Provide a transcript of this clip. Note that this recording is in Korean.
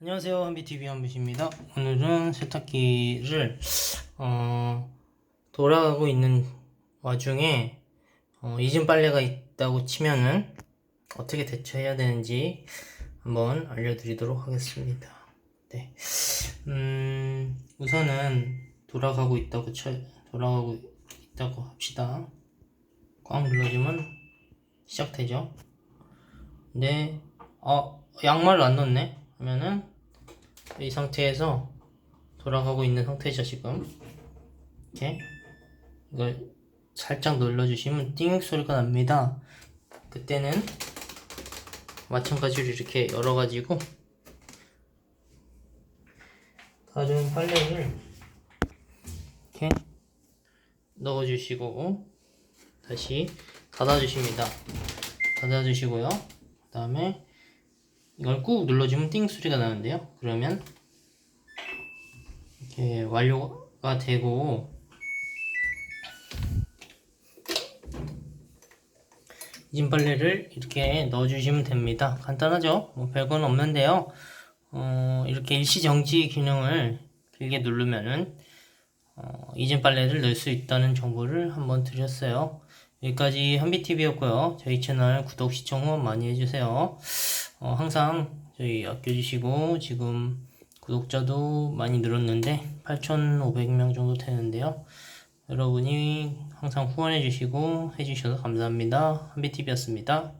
안녕하세요. 한비TV 한비입니다. 오늘은 세탁기를 어, 돌아가고 있는 와중에 어, 잊은 빨래가 있다고 치면은 어떻게 대처해야 되는지 한번 알려드리도록 하겠습니다. 네. 음, 우선은 돌아가고 있다고 쳐 돌아가고 있다고 합시다. 꽉 눌러주면 시작되죠? 네, 어, 양말을 안 넣었네. 하면은 이 상태에서 돌아가고 있는 상태죠 지금. 이렇게 이걸 살짝 눌러주시면 띵 소리가 납니다. 그때는 마찬가지로 이렇게 열어가지고 가져온 빨래를 이렇게 넣어주시고 다시 닫아주십니다. 닫아주시고요. 그 다음에 이걸 꾹 눌러주면 띵 소리가 나는데요. 그러면 이렇게 완료가 되고 이진 빨래를 이렇게 넣어주시면 됩니다. 간단하죠? 뭐 별건 없는데요. 어, 이렇게 일시정지 기능을 길게 누르면은 어, 이진 빨래를 넣을 수 있다는 정보를 한번 드렸어요. 여기까지 한비TV였고요. 저희 채널 구독, 시청 후원 많이 해주세요. 어, 항상 저희 아껴주시고 지금 구독자도 많이 늘었는데 8,500명 정도 되는데요. 여러분이 항상 후원해주시고 해주셔서 감사합니다. 한비TV였습니다.